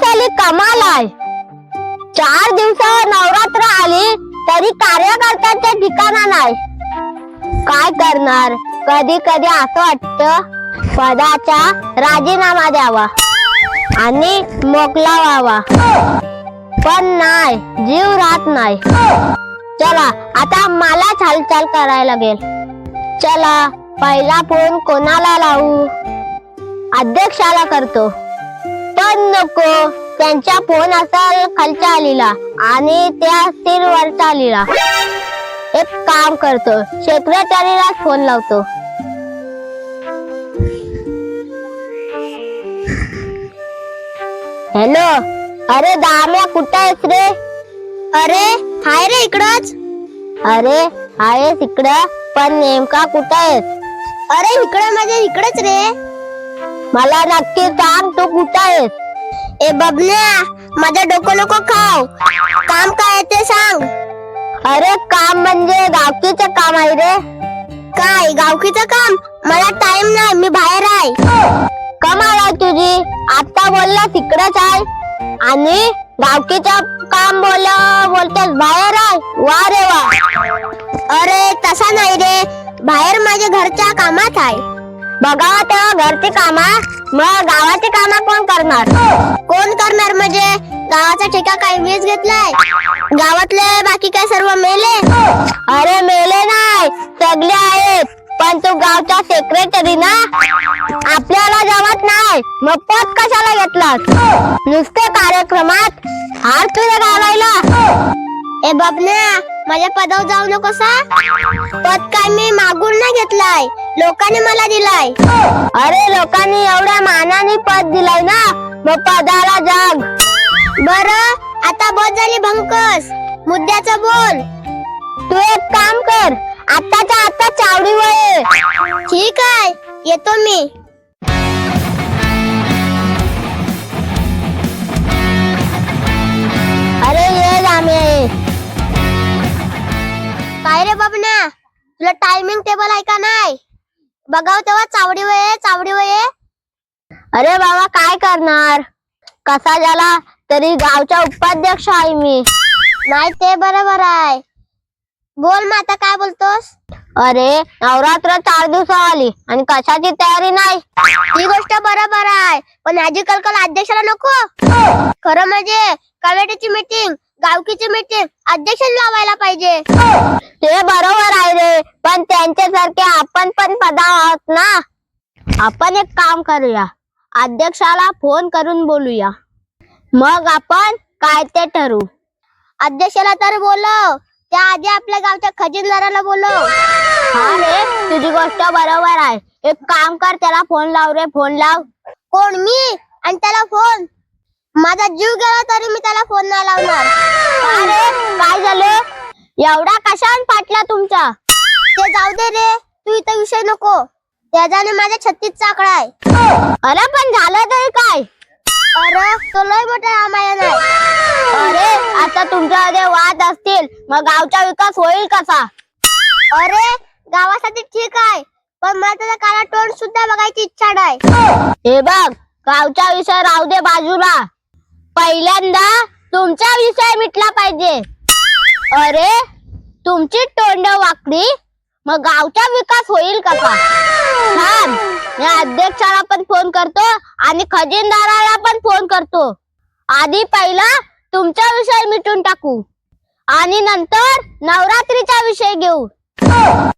खरंच कमाल आहे चार दिवसावर नवरात्र आली तरी कार्यकर्त्यांच्या ठिकाणा नाही काय करणार? कधी कधी असं वाटत पदाचा राजीनामा द्यावा आणि मोकला व्हावा. पण नाही जीव राहत नाही चला आता मलाच हालचाल करायला लागेल. चला पहिला फोन कोणाला लावू? अध्यक्षाला करतो. पण नको. त्यांच्या फोन असाल खालच्या आलीला आणि त्या असतील वरच्या आलीला. एक काम करतो. सेक्रेटरीला फोन लावतो. हॅलो? अरे दाम्या कुठं आहेस रे? अरे हाय रे इकडच. अरे आहेस इकडं पण नेमका कुठं आहेस? अरे इकडे म्हणजे इकडेच रे. मला नक्की सांग तू कुठं आहेस? ए बबन्या माझं डोकं नको खाव काम काय ते सांग. अरे काम म्हणजे गावकीचं काम आहे रे. काय गावकीचं काम? मला टाइम नाही मी बाहेर आहे. कमाल आहे तुझी. आता बोलला तिकडच आहे. आणि गावकीचं काम बोल बोलतेस बाहेर आहे. वा रे वा. अरे तसा नाही रे. बाहेर माझ्या घरच्या बघावा तेव्हा घरची कामा. मग गावाची कामा कोण करणार? कोण करणार म्हणजे? गावाचा ठेका काय मीच घेतलाय. गावातले बाकी काय सर्व मेले? अरे मेले नाही सगळे आहेत. पण तू गावचा सेक्रेटरी ना? आपल्याला जमत नाही. मग पद कशाला घेतलास? नुसते कार्यक्रमात हार तुझ्या घालायला. ए बाबन्या माझ्या पदावर जाऊ नकोसा. पद काय मी मागून नाही घेतलाय. लोकांनी मला दिलाय. अरे लोकांनी एवढ्या मानाने पद दिलाय ना मग पदाला जाग. बर आता बस झाली भंकस. मुद्द्याचं बोल. तू एक काम कर आताच्या आता चावडी वय ठीक आहे येतो मी. अरे ये रामे काय रे बाबण्या तुला टायमिंग टेबल आहे का नाही? बघाव तेव्हा चावडी वय चावडी वय. अरे बाबा काय करणार? कसा झाला तरी गावचा उपाध्यक्ष आहे मी. नाही ते बरोबर आहे. बोल मग आता काय बोलतोस? अरे नवरात्र चार दिवस आली आणि कशाची तयारी नाही? ही गोष्ट बरोबर आहे. पण ह्याची कलकल अध्यक्षाला नको. खरं म्हणजे कमिटीची मीटिंग गावकीची मीटिंग अध्यक्षाला लावायला पाहिजे. ते बरोबर आहे रे पण त्यांच्यासारखे आपण पण पदा आहोत ना. आपण एक काम करूया अध्यक्षाला फोन करून बोलूया. मग आपण काय ते ठरवू. अध्यक्षाला तर बोलव त्याआधी आपल्या गावच्या खजिनदाराला बोलव. हा रे तुझी गोष्ट बरोबर आहे. एक काम कर त्याला फोन लाव रे फोन लाव. कोण मी? आणि त्याला फोन. माझा जीव गेला तरी मी त्याला फोन नाही लावणार. का रे काय झालं? एवढा कशान पाटला तुमचा? ते जाऊ दे रे तू इथं विषय नको. त्याच्याने माझ्या छत्तीस चाकडा आहे. अरे पण झालं तरी काय? अरे तो लय मोठा रामायण आहे. अरे आता तुमच्यामध्ये वाद असतील मग गावचा विकास होईल कसा? अरे गावासाठी ठीक आहे पण मला त्याचा काळा तोंड सुद्धा बघायची इच्छा नाही. हे बघ गावचा विषय राहू दे बाजूला. पहिल्यांदा तुमचा विषय मिटला पाहिजे. अरे तुमची तोंड वाकडी मग गावचा विकास होईल का छान अध्यक्षाला पण फोन करतो आणि खजिनदाराला पण फोन करतो. आधी पहिला तुमचा विषय मिटून टाकू आणि नंतर नवरात्रीचा विषय घेऊ.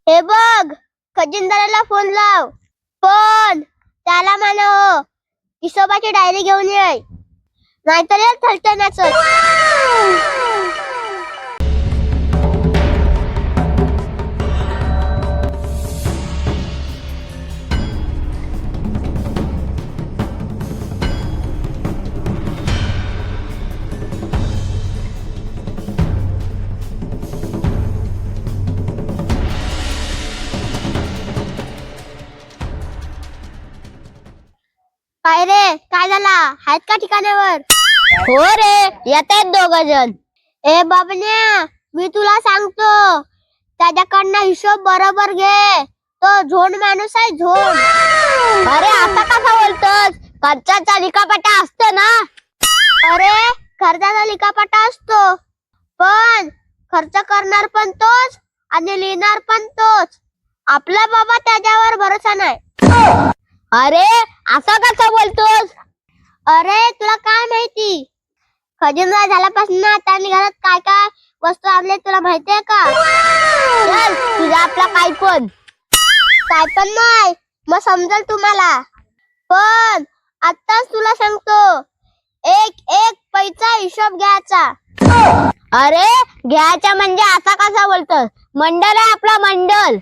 हे बघ खजिनदाराला फोन लाव. फोन त्याला म्हणा हो, हिशोबाची डायरी घेऊन ये. नाहीतर ये थलटण्याचं. काय रे? काय झाला? आहेत का ठिकाणावर हो रे येत आहेत दोघ जण ए बाबन्या मी तुला सांगतो त्याच्याकडनं हिशोब बरोबर घे. तो झोंड माणूस आहे झोंड अरे आता कसा बोलतोस? खर्चाचा लिकापटा असतो ना? अरे खर्चाचा लिकापटा असतो. पण खर्च करणार पण तोच आणि लिहिणार पण तोच. आपला बाबा त्याच्यावर भरोसा नाही. अरे असं कसं बोलतोस? अरे तुला काय माहिती? खजिनदार झाल्यापासून आता निघालात घरात काय काय वस्तू आणले तुला माहितीये का? चल तुझा आपला काय पण. काय पण नाही. मग समजल तुम्हाला. पण आताच तुला सांगतो. एक एक पैसा हिशोब घ्यायचा. अरे घ्यायचा म्हणजे असा कसा बोलतो मंडल आहे आपला मंडल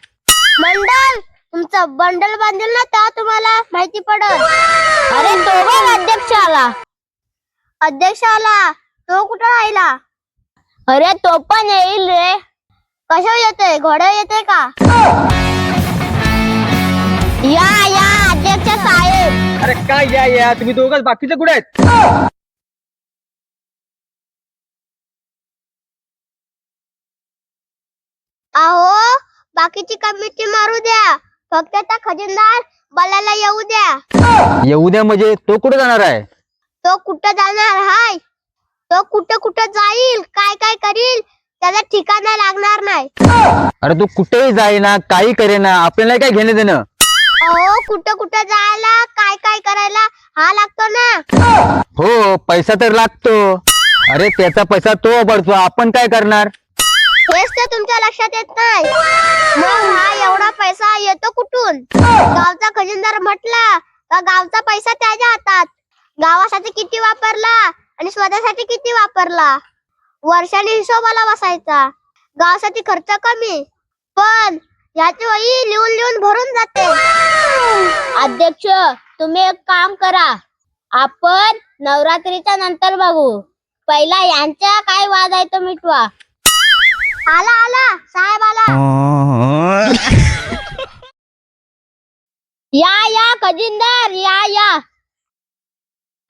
मंडल तुमचं बंडल बांधेल ना तेव्हा तुम्हाला माहिती पडल. अरे तो बघ अध्यक्ष आला अध्यक्ष आला तो कुठं राहिला? अरे तो पण येईल रे. कशा येतोय? घोड्या येतोय का? या या अध्यक्ष साहेब. अरे काय या या? तुम्ही दोघच बाकीचे कुठे आहेत? अहो बाकीची कमिटी मारू द्या. फक्त त्या खजिनदार बलाला येऊ द्या. येऊ द्या म्हणजे तो कुठे जाणार आहे? तो कुठं जाणार? हाय. तो कुठं कुठं जाईल? काय काय करील? त्याला ठिकाणा लागणार नाही. अरे तू कुठेही जाईना काही करेना आपल्याला काय घेणं देणं? अहो कुठं कुठं जायला काय काय करायला हा लागतो ना. हो पैसा तर लागतो. अरे त्याचा पैसा तो पडतो आपण काय करणार? हेच तर तुमच्या लक्षात येत नाही. मग हा एवढा पैसा येतो कुठून? गावचा खजिनदार म्हटला का गावचा पैसा त्याच्या हातात. गावासाठी किती वापरला आणि स्वतःसाठी किती वापरला? वर्षाने हिशोबाला बसायचा. गावासाठी खर्च कमी. पण याची वही लिहून लिहून भरून जाते. अध्यक्ष तुम्ही एक काम करा. आपण नवरात्रीच्या नंतर बघू. पहिला यांच्या काय वाद आहे तो मिटवा. या या खजिनदार या या.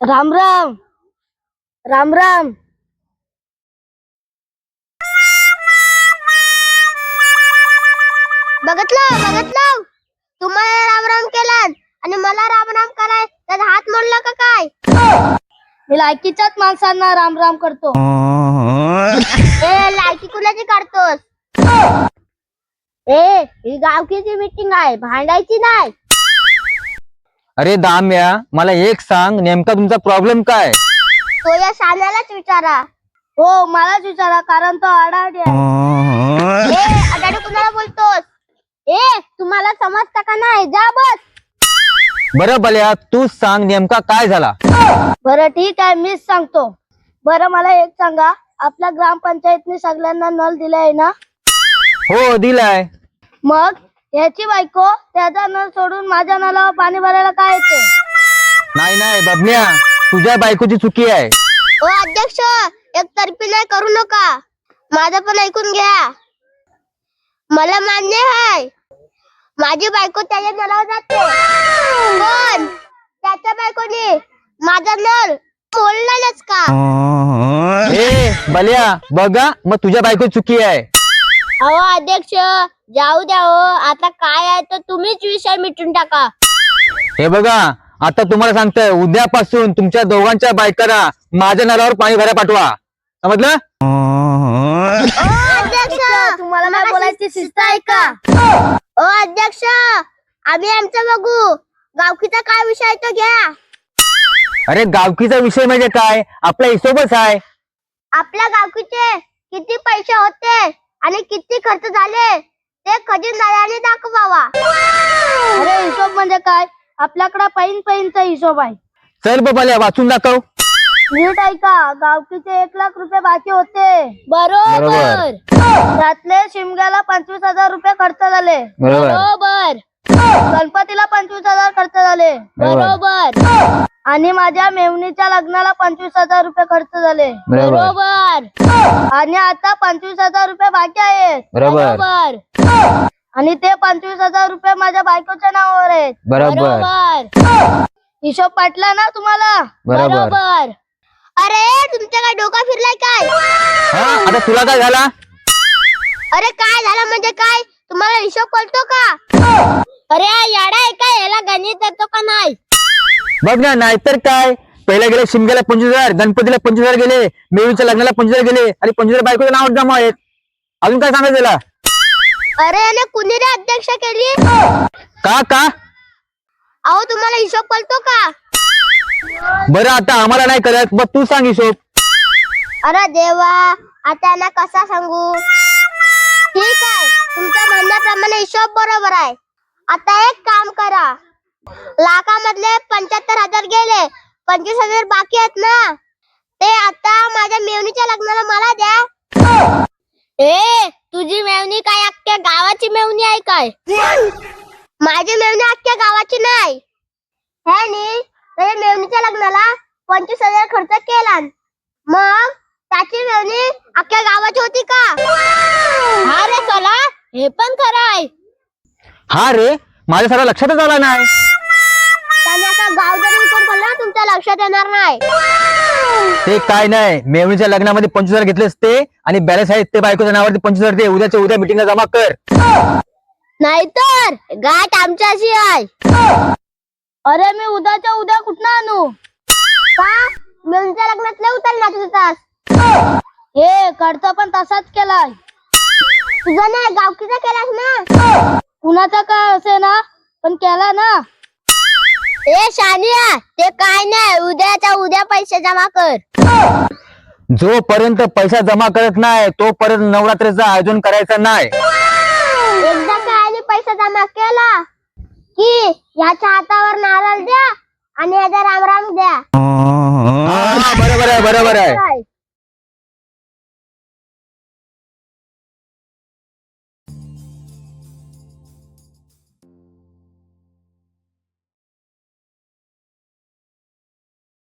राम राम. राम राम. बघितलं बघितलं तुम्हाला राम राम केला आणि मला राम राम कराय त्याचा हात मोडला का काय? मी लायकीच्याच माणसांना राम राम करतो. ए लायकी कुणाची काढतोस? ए ही गावकीची मीटिंग आहे. भांडायची नाही. अरे दाम्या मला एक सांग नेमका तुमचा प्रॉब्लेम काय? तो या शाण्यालाच विचारा. हो मलाच विचारा कारण तो आडाडी आहे. ए आडाडी कुणाला बोलतोस? ए तुम्हाला समजता का नाही? जा बस. बरं बल्या तू सांग नेमका काय झाला. बरं ठीक आहे मीच सांगतो. बरं मला एक सांगा. आपल्या ग्रामपंचायतने सगळ्यांना नल दिलाय ना? हो दिलाय. मग? याची बायको त्याचा नळ सोडून माझ्या नळावर पाणी भरायला काय येते? नाही नाही बबन्या तुझ्या बायकोची चुकी आहे. ओ अध्यक्ष एक तर्फी नाही करू नका. माझं पण ऐकून घ्या. मला मान्य आहे. माझी बायको त्याच्या नळावर जाते. पण त्याच्या बायकोने माझा नळ मोडलाच का ए बल्या बघा मग तुझ्या बायको चुकी आहे. अहो अध्यक्ष जाऊ द्या हो. आता काय आहे तर तुम्हीच विषय मिटून टाका. हे बघा आता तुम्हाला सांगतोय उद्यापासून तुमच्या दोघांच्या बायकांना माझ्या नळावर पाणी भरायला पाठवा. समजलं? अध्यक्ष तुम्हाला काय बोलायची शिस्त आहे का? ओ अध्यक्ष आम्ही आमचं बघू. गावकीचा काय विषय आहे तो घ्या. अरे गावकीचा विषय म्हणजे काय? आपला हिशोबच आहे. आपल्या गावकीचे किती पैसे होते? आणि किती खर्च झाले? ते खजिनदाराने दाखवावा अरे हिशोब म्हणजे काय? आपल्याकडे पैन पैनचा हिशोब आहे. चल बबल्या वाचून दाखव. नीट ऐका गावकीचे एक लाख रुपये बाकी होते. बरोबर. त्यातले शिमग्याला पंचवीस हजार रुपये खर्च झाले. बरोबर. गणपतीला पंचवीस हजार खर्च झाले. बरोबर. आणि माझ्या मेवणीच्या लग्नाला पंचवीस हजार रुपये खर्च झाले. बरोबर. आणि आता पंचवीस हजार रुपये बाकी आहेत. बरोबर. आणि ते पंचवीस हजार रुपये माझ्या बायकोच्या नावावर आहेत. बरोबर. हिशोब पाटला ना तुम्हाला? बरोबर. अरे तुमच्या काय डोका फिरलाय काय? हा? आता तुला काय झाला? अरे काय झालं म्हणजे काय? तुम्हाला हिशोब कळतो का? अरे याडा आहे का याला गणित येतो का नाही? बघ ना नाहीतर काय? पहिला गेले शिमग्याला पंचवीस हजार गणपतीला पंचवीस हजार गेले मेवीच्या लग्नाला पंचवीस हजार गेले आणि पंचवीस हजार बायकोचं नाव जमा आहेत. अजून काय सांगायचं त्याला अरे याने कुणी रे अध्यक्ष केली? का का? अहो तुम्हाला हिशोब कळतो का? बरं आता आम्हाला नाही करत मग तू सांग हिशोब. अरे देवा आता यांना कसा सांगू? ठीक आहे. तुमच्या म्हणण्याप्रमाणे हिशोब बरोबर आहे. आता एक काम करा. लाखामधले पंच्याहत्तर हजार गेले पंचवीस हजार बाकी आहेत ना? ते आता माझ्या मेवणीच्या लग्नाला मला द्या. ए तुझी मेवणी काय अख्ख्या गावाची मेवणी आहे काय? माझी मेवणी अख्ख्या गावाची नाही. ह्यानी त्याच्या मेवणीच्या लग्नाला पंचवीस हजार खर्च केला मग त्याची मेवणी अख्ख्या गावाची होती का? अरे चला हे पण खरं आहे. हा रे माझ्या सारा लक्षातच आला नाही. त्याने आता गाव जरी विकून पडला ना तुमच्या लक्षात येणार नाही. ते काय नाही मेवणीच्या लग्नामध्ये पंचवीस हजार घेतले असते आणि बॅलन्स आहेत ते बायकोच्या नावावरती पंचवीस हजार दे उद्याच्या उद्या मिटिंगला जमा कर. नाहीतर गाठ आमच्याशी आहे. अरे मी उद्याच्या उद्या कुठं आणू? का? मेवणीच्या लग्नात लय उतरला तुझा तास. हे खर्च पण तसाच केलाय. तुझा नाही गावकीचा केलास ना. कुणाचा काय असे ना? पण केला ना. ए शानिया ते काय नाही उद्याच्या उद्या पैसे जमा कर. जोपर्यंत पैसा जमा करत नाही तोपर्यंत नवरात्रीचं आयोजन करायचं नाही. एकदा काय पैसा जमा केला? की ह्याच्या हातावर नारळ द्या आणि ह्याचा रामराम द्या. हा, बरोबर आहे बरोबर आहे.